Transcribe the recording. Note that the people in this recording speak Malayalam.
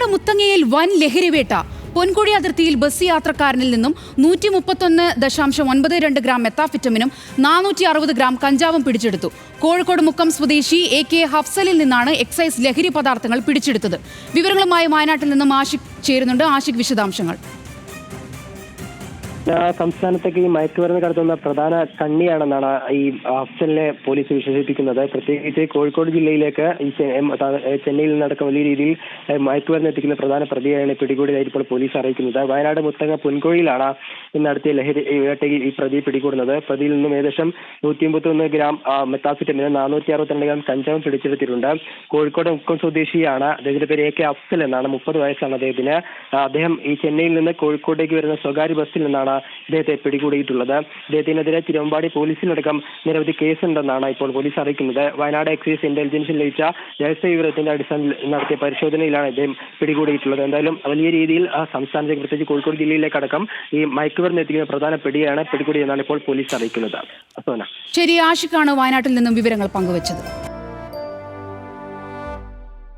വയനാട് മുത്തങ്ങയിൽ വൻ ലഹരിവേട്ട പൊൻകുഴി അതിർത്തിയിൽ ബസ് യാത്രക്കാരനിൽ നിന്നും നൂറ്റി മുപ്പത്തൊന്ന് ദശാംശം ഒൻപത് രണ്ട് ഗ്രാം മെത്താഫിറ്റമിനും നാനൂറ്റി അറുപത് ഗ്രാം കഞ്ചാവും പിടിച്ചെടുത്തു. കോഴിക്കോട് മുക്കം സ്വദേശി എ കെ ഹഫ്സലിൽ നിന്നാണ് എക്സൈസ് ലഹരി പദാർത്ഥങ്ങൾ പിടിച്ചെടുത്തത്. വിവരങ്ങളുമായി വയനാട്ടിൽ നിന്നും ആഷിഖ് ചേരുന്നുണ്ട്. ആഷിഖ് വിശദാംശങ്ങൾ. സംസ്ഥാനത്തേക്ക് ഈ മയക്കുമരുന്ന് കടത്തുന്ന പ്രധാന കണ്ണിയാണെന്നാണ് ഈ അഫ്സലിനെ പോലീസ് വിശേഷിപ്പിക്കുന്നത്. പ്രത്യേകിച്ച് കോഴിക്കോട് ജില്ലയിലേക്ക് ഈ ചെന്നൈയിൽ നിന്നടക്കം വലിയ രീതിയിൽ മയക്കുമരുന്ന് എത്തിക്കുന്ന പ്രധാന പ്രതിയാണ് പിടികൂടിയതായി ഇപ്പോൾ പോലീസ് അറിയിക്കുന്നത്. വയനാട് മുത്തങ്ങ പൊൻകോഴിയിലാണ് നടത്തിയ ലഹരി വേട്ടയിൽ ഈ പ്രതി പിടികൂടുന്നത്. പ്രതിയിൽ നിന്നും ഏകദേശം നൂറ്റി അമ്പത്തൊന്ന് ഗ്രാം മെത്താസിറ്റമിന് നാനൂറ്റി അറുപത്തിരണ്ട് ഗ്രാം കഞ്ചാവും പിടിച്ചെടുത്തിട്ടുണ്ട്. കോഴിക്കോട് മുക്കം സ്വദേശിയാണ് അദ്ദേഹത്തിന്റെ പേര് എ കെ അഫ്സൽ എന്നാണ്. മുപ്പത് വയസ്സാണ് അദ്ദേഹത്തിന്. അദ്ദേഹം ഈ ചെന്നൈയിൽ നിന്ന് കോഴിക്കോട്ടേക്ക് വരുന്ന സ്വകാര്യ ബസ്സിൽ നിന്നാണ് ഇദ്ദേഹത്തെ പിടികൂടിയിട്ടുള്ളത്. ഇദ്ദേഹത്തിനെതിരെ തിരുവമ്പാടി പോലീസിലടക്കം നിരവധി കേസുണ്ടെന്നാണ് ഇപ്പോൾ പോലീസ് അറിയിക്കുന്നത്. വയനാട് എക്സൈസ് ഇന്റലിജൻസിൽ ലഭിച്ച രഹസ്യ വിവരത്തിന്റെ അടിസ്ഥാനത്തിൽ നടത്തിയ പരിശോധനയിലാണ് ഇദ്ദേഹം പിടികൂടിയിട്ടുള്ളത്. എന്തായാലും വലിയ രീതിയിൽ സംസ്ഥാനത്തേക്ക് പ്രത്യേകിച്ച് കോഴിക്കോട് ജില്ലയിലേക്കടക്കം ഈ മയക്കുമരുന്ന് എത്തിക്കുന്ന പ്രധാന പിടിയാണ് പിടികൂടി എന്നാണ് ഇപ്പോൾ പോലീസ് അറിയിക്കുന്നത്. ശരി ആഷിഖാണ് വയനാട്ടിൽ നിന്നും വിവരങ്ങൾ പങ്കുവച്ചത്.